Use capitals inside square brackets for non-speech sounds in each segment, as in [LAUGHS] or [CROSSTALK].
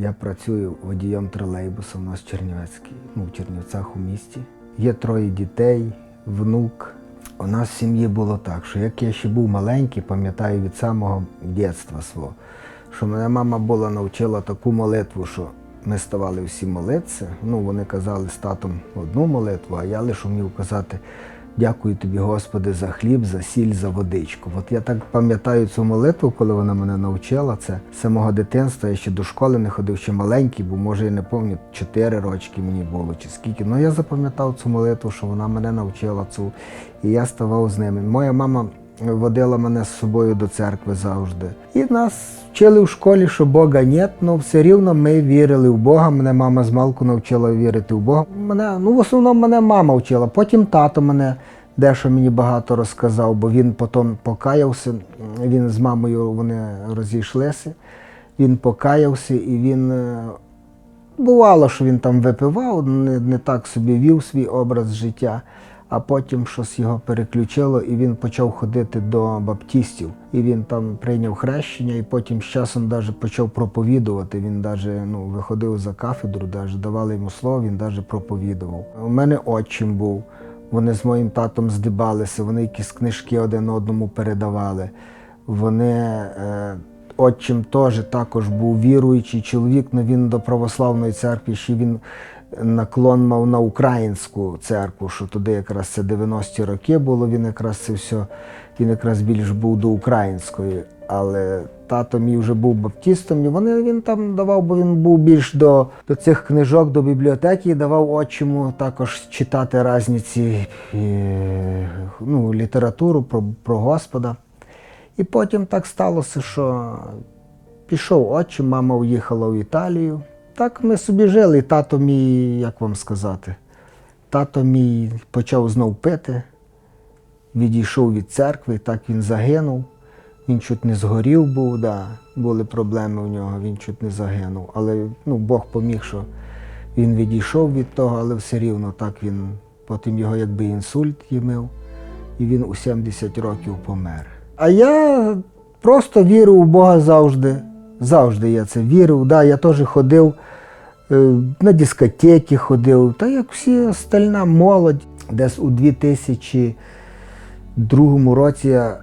Я працюю водієм тролейбуса у нас Чернівецький, ну, в Чернівцях у місті. Є троє дітей, внук. У нас в сім'ї було так, що як я ще був маленький, пам'ятаю від самого дитинства свого, що мене мама була навчила таку молитву, що ми ставали всі молитися. Ну, вони казали з татом одну молитву, а я лише вмів казати дякую тобі, Господи, за хліб, за сіль, за водичку. От я так пам'ятаю цю молитву, коли вона мене навчила. Це з самого дитинства. Я ще до школи не ходив, ще маленький, бо може я не пам'ятаю, 4 рочки мені було чи скільки. Ну я запам'ятав цю молитву, що вона мене навчила цю. І я ставав з ними. Моя мама водила мене з собою до церкви завжди. І нас вчили в школі, що Бога нет, але все рівно ми вірили в Бога. Мене мама з малку навчила вірити в Бога. Мене, ну, в основному мене мама вчила. Потім тато мене дещо мені багато розказав, бо він потім покаявся. Він з мамою вони розійшлися. Він покаявся і він. е, Бувало, що він там випивав, не, не так собі вів свій образ життя, а потім щось його переключило, і він почав ходити до баптістів. І він там прийняв хрещення, і потім з часом навіть почав проповідувати. Він навіть ну, виходив за кафедру, навіть давали йому слово, він навіть проповідував. У мене отчим був. Вони з моїм татом здибалися, вони якісь книжки один одному передавали. Вони е, отчим теж також був віруючий чоловік, але він до православної церкви ще він наклон мав на українську церкву, що туди якраз це 90-ті роки було, він якраз це все, він якраз більш був до української. Але тато мій вже був баптістом, і вони він там давав, бо він був більш до, до цих книжок, до бібліотеки давав отчиму також читати різні ці ну, літературу про, про Господа. І потім так сталося, що пішов отчим, мама уїхала в Італію. Так ми собі жили, тато мій, як вам сказати, тато мій почав знов пити, відійшов від церкви, так він загинув. Він чуть не згорів був, да, були проблеми у нього, він чуть не загинув. Але ну, Бог поміг, що він відійшов від того, але все рівно так він, потім його якби інсульт їмив, і він у 70 років помер. А я просто вірив у Бога завжди. Завжди я це вірив. Да, я теж ходив е, на дискотеки ходив, та як всі остальна молодь. Десь у 2002 році я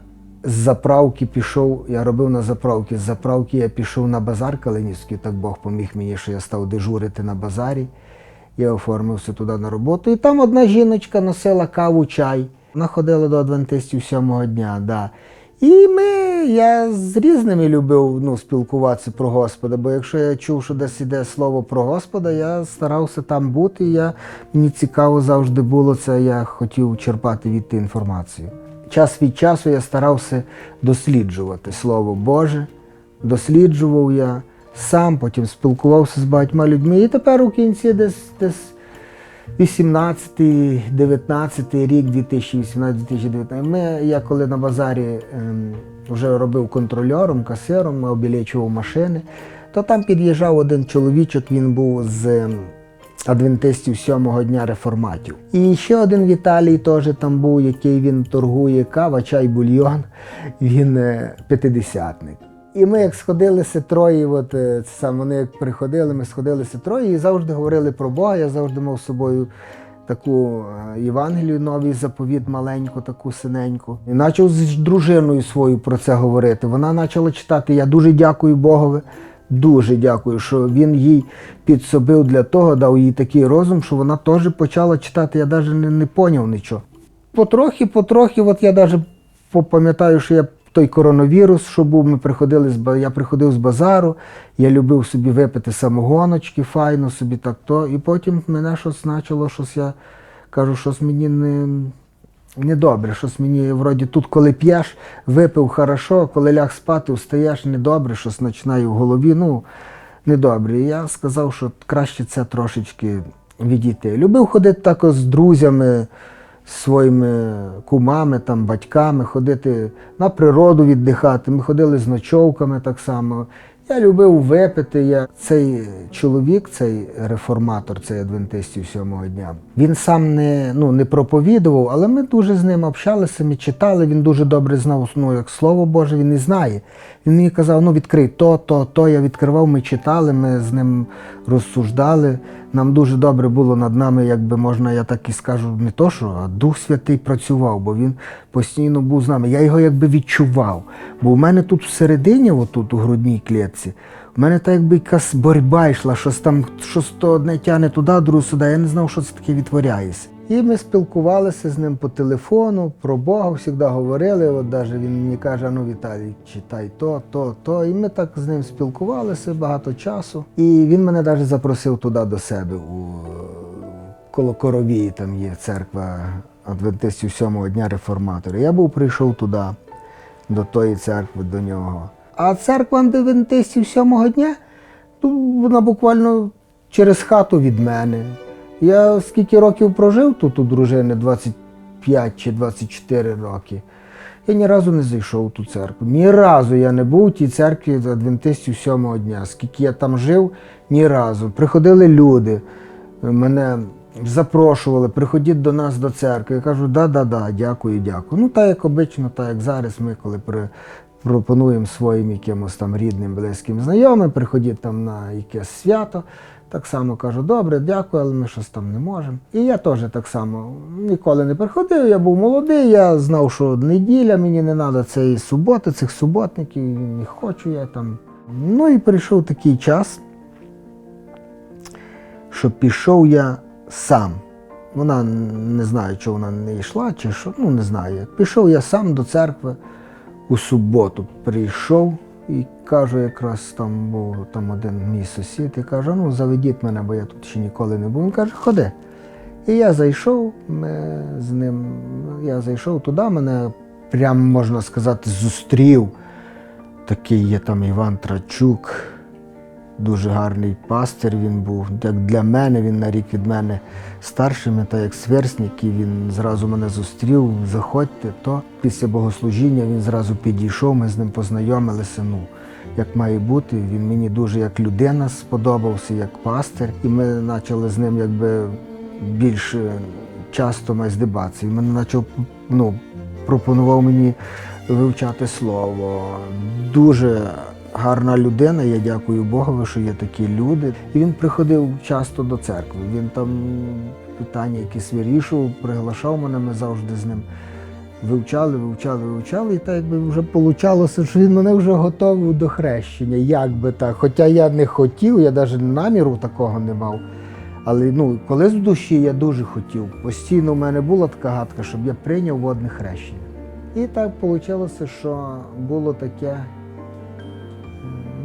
з заправки пішов, я робив на заправки. З заправки я пішов на базар Калинівський, так Бог поміг мені, що я став дежурити на базарі. Я оформився туди на роботу. І там одна жіночка носила каву, чай. Вона ходила до адвентистів сьомого дня. Да. І ми, я з різними любив ну, спілкуватися про Господа, бо якщо я чув, що десь іде слово про Господа, я старався там бути. Я, мені цікаво завжди було це, я хотів черпати від інформацію. Час від часу я старався досліджувати Слово Боже, досліджував я сам, потім спілкувався з багатьма людьми. І тепер у кінці десь десь 18-19 рік, 2018-2019. Ми, я коли на базарі ем, вже робив контрольором, касиром, обілечував машини, то там під'їжджав один чоловічок, він був з ем, адвентистів сьомого дня реформатів. І ще один Віталій теж там був, який він торгує кава, чай, бульйон, він е, п'ятидесятник. І ми як сходилися троє, от е, це саме вони як приходили, ми сходилися троє і завжди говорили про Бога. Я завжди мав з собою таку е, Євангелію, новий заповіт, маленьку, таку синеньку. І почав з дружиною своєю про це говорити. Вона почала читати. Я дуже дякую Богові. Дуже дякую, що він їй підсобив для того, дав їй такий розум, що вона теж почала читати. Я навіть не, не поняв нічого. Потрохи, потрохи, от я навіть пам'ятаю, що я той коронавірус, що був, ми приходили з я приходив з базару, я любив собі випити самогоночки, файно собі так то. І потім мене щось почало, щось я кажу, щось мені не, добре, щось мені вроді тут, коли п'єш, випив хорошо, коли ляг спати, встаєш недобре, щось починає в голові. Ну, недобре. І я сказав, що краще це трошечки відійти. Любив ходити також з друзями, своїми кумами, там, батьками, ходити на природу віддихати. Ми ходили з ночовками так само. Я любив випити. Я цей чоловік, цей реформатор, цей адвентистів сьомого дня. Він сам не, ну, не проповідував, але ми дуже з ним общалися, ми читали. Він дуже добре знав ну, як слово Боже, він і знає. Він мені казав, ну відкрий то, то, то. Я відкривав, ми читали, ми з ним розсуждали. Нам дуже добре було над нами, якби можна, я так і скажу, не то, що а Дух Святий працював, бо він постійно був з нами. Я його якби відчував. Бо у мене тут всередині, отут у грудній клітці, у мене так якби якась боротьба йшла, щось там, щось то одне тягне туди, друге сюди. Я не знав, що це таке відтворяється. І ми спілкувалися з ним по телефону, про Бога завжди говорили. От навіть він мені каже, ну Віталій, читай то, то, то. І ми так з ним спілкувалися багато часу. І він мене навіть запросив туди до себе у коло Коровії, там є церква адвентистів сьомого дня реформатора. Я був прийшов туди, до тої церкви, до нього. А церква адвентистів сьомого дня, ну, вона буквально через хату від мене. Я скільки років прожив тут у дружини, 25 чи 24 роки. Я ні разу не зайшов у ту церкву. Ні разу я не був у тій церкві адвентистів сьомого дня. Скільки я там жив, ні разу. Приходили люди, мене запрошували, приходіть до нас до церкви. Я кажу, да-да-да, дякую, дякую. Ну, так як обично, так як зараз ми, коли при, пропонуємо своїм якимось там рідним, близьким знайомим, приходіть там на якесь свято. Так само кажу, добре, дякую, але ми щось там не можемо. І я теж так само ніколи не приходив, я був молодий, я знав, що неділя, мені не треба цієї суботи, цих суботників, не хочу я там. Ну і прийшов такий час, що пішов я сам. Вона не знаю, чи вона не йшла, чи що, ну не знаю. Пішов я сам до церкви у суботу. Прийшов і кажу, якраз там був там один мій сусід, і каже, ну заведіть мене, бо я тут ще ніколи не був. Він каже, ходи. І я зайшов, ми з ним, я зайшов туди, мене прямо можна сказати, зустрів. Такий є там Іван Трачук, дуже гарний пастир він був. Як для мене, він на рік від мене старший, ми та як сверстник, і він зразу мене зустрів, заходьте, то після богослужіння він зразу підійшов, ми з ним познайомилися. Ну, як має бути, він мені дуже як людина сподобався, як пастир. І ми почали з ним якби більш е, часто майздебатися. Він мене почав ну, пропонував мені вивчати слово. Дуже гарна людина. Я дякую Богові, що є такі люди. І він приходив часто до церкви. Він там питання якісь вирішував, приглашав мене, ми завжди з ним. Вивчали, вивчали, вивчали, і так якби вже получалося, що він мене вже готовив до хрещення. Як би так. Хоча я не хотів, я навіть наміру такого не мав. Але ну, колись в душі я дуже хотів. Постійно в мене була така гадка, щоб я прийняв водне хрещення. І так вийшло, що було таке.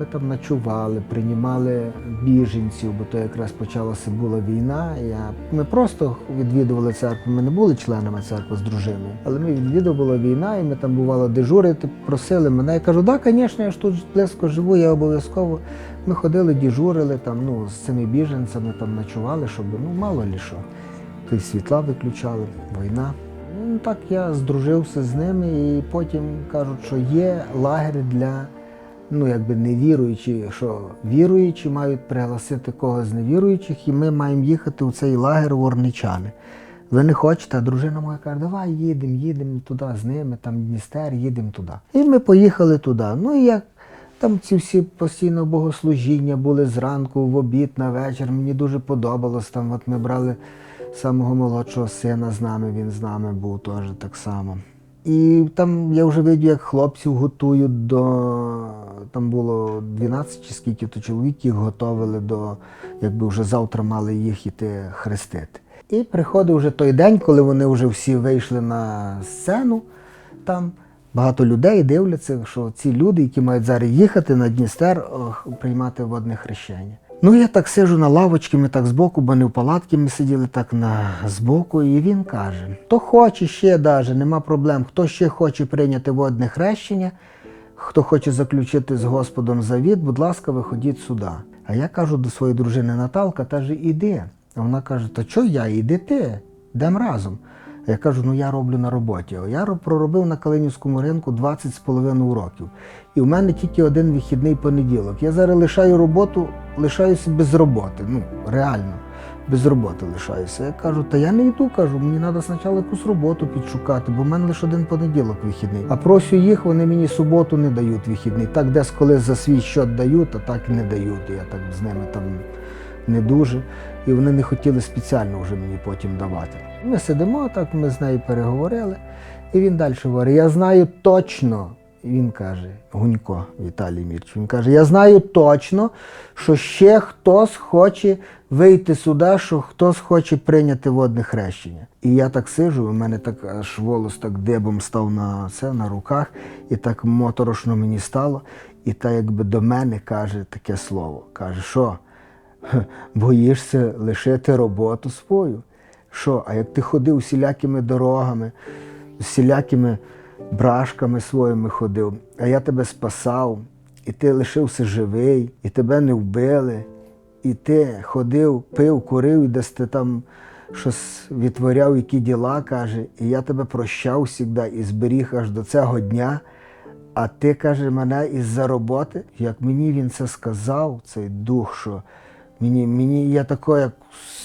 Ми там ночували, приймали біженців, бо то якраз почалася була війна. Я... Ми просто відвідували церкву. Ми не були членами церкви з дружиною, але ми відвідували війна, і ми там бувало дежурити, просили мене. Я кажу, так, да, звісно, я ж тут близько живу, я обов'язково. Ми ходили, дежурили там, ну, з цими біженцями там ночували, щоб ну мало лі що. Й світла виключали, війна. Ну так я здружився з ними, і потім кажуть, що є лагерь для ну якби невіруючі, що віруючі мають пригласити когось з невіруючих, і ми маємо їхати у цей лагер в Орничани. Ви не хочете, а дружина моя каже, давай їдемо, їдемо туди з ними, там Дністер, їдемо туди. І ми поїхали туди. Ну і як там ці всі постійно богослужіння були зранку, в обід, на вечір. Мені дуже подобалось. Там от ми брали самого молодшого сина з нами, він з нами був теж так само. І там я вже видів, як хлопців готують до. Там було 12 чи скільки то чоловік їх готували до, якби вже завтра мали їх іти хрестити. І приходив вже той день, коли вони вже всі вийшли на сцену. Там багато людей дивляться, що ці люди, які мають зараз їхати на Дністер, приймати водне хрещення. Ну, я так сижу на лавочці, ми так збоку, бо не в палатці ми сиділи так на збоку, і він каже: хто хоче ще даже, нема проблем, хто ще хоче прийняти водне хрещення, хто хоче заключити з Господом завіт, будь ласка, виходіть сюди. А я кажу до своєї дружини Наталка, каже, іди. А вона каже, та що я, іди ти, йдемо разом. Я кажу, ну я роблю на роботі. Я проробив на Калинівському ринку 20 з половиною років. І в мене тільки один вихідний понеділок. Я зараз лишаю роботу, лишаюся без роботи. Ну, реально, без роботи лишаюся. Я кажу, та я не йду, кажу, мені треба спочатку якусь роботу підшукати, бо в мене лише один понеділок вихідний. А просю їх, вони мені суботу не дають вихідний. Так десь коли за свій щот дають, а так і не дають. Я так з ними там не дуже. І вони не хотіли спеціально вже мені потім давати. Ми сидимо, так ми з нею переговорили, і він далі говорить: я знаю точно. Він каже, Гунько Віталій Мірч, він каже: Я знаю точно, що ще хтось хоче вийти сюди, що хтось хоче прийняти водне хрещення. І я так сижу, у мене так аж волос так дибом став на це на руках, і так моторошно мені стало. І та якби до мене каже таке слово. Каже, що? [LAUGHS] Боїшся лишити роботу свою. Що, а як ти ходив всілякими дорогами, всілякими брашками своїми ходив, а я тебе спасав, і ти лишився живий, і тебе не вбили, і ти ходив, пив, курив, і десь ти там щось відтворяв, які діла, каже, і я тебе прощав завжди і зберіг аж до цього дня. А ти каже, мене із-за роботи, як мені він це сказав, цей дух, що мені, мені я тако, як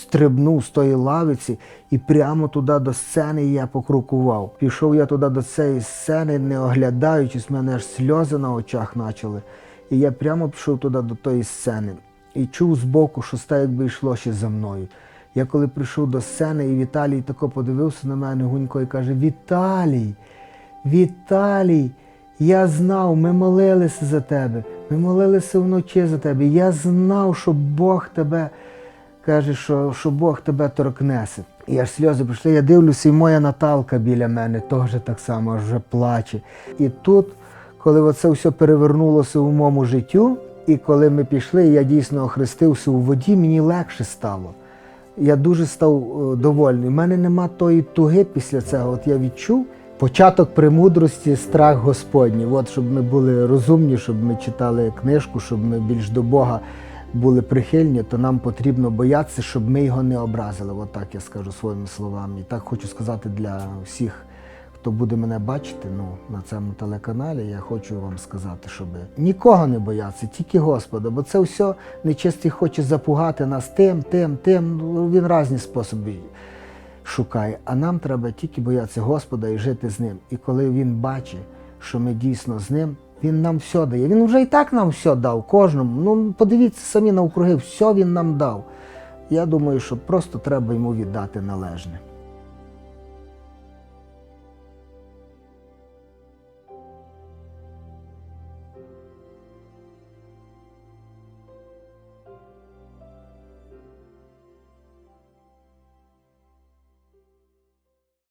стрибнув з тої лавиці і прямо туди до сцени я покрукував. Пішов я туди до цієї сцени, не оглядаючись, в мене аж сльози на очах почали. І я прямо пішов туди до тої сцени і чув збоку, що стає, якби йшло ще за мною. Я коли прийшов до сцени, і Віталій тако подивився на мене гунько і каже: Віталій, Віталій, я знав, ми молилися за тебе. Ми молилися вночі за тебе. Я знав, що Бог тебе каже, що, що Бог тебе торкнеться. І аж сльози прийшли. Я дивлюся, і моя Наталка біля мене теж так само аж вже плаче. І тут, коли оце все перевернулося у моєму життю, і коли ми пішли, я дійсно охрестився у воді, мені легше стало. Я дуже став е, довольний. У мене нема тої туги після цього. От я відчув початок премудрості, страх Господній. От щоб ми були розумні, щоб ми читали книжку, щоб ми більш до Бога були прихильні, то нам потрібно боятися, щоб ми його не образили. От так я скажу своїми словами. І так хочу сказати для всіх, хто буде мене бачити ну, на цьому телеканалі, я хочу вам сказати, щоб нікого не боятися, тільки Господа, бо це все нечистий хоче запугати нас тим, тим, тим. Ну, Він різні способи шукає. А нам треба тільки боятися Господа і жити з ним. І коли він бачить, що ми дійсно з ним, він нам все дає. Він вже і так нам все дав, кожному. Ну, подивіться самі навкруги, все він нам дав. Я думаю, що просто треба йому віддати належне.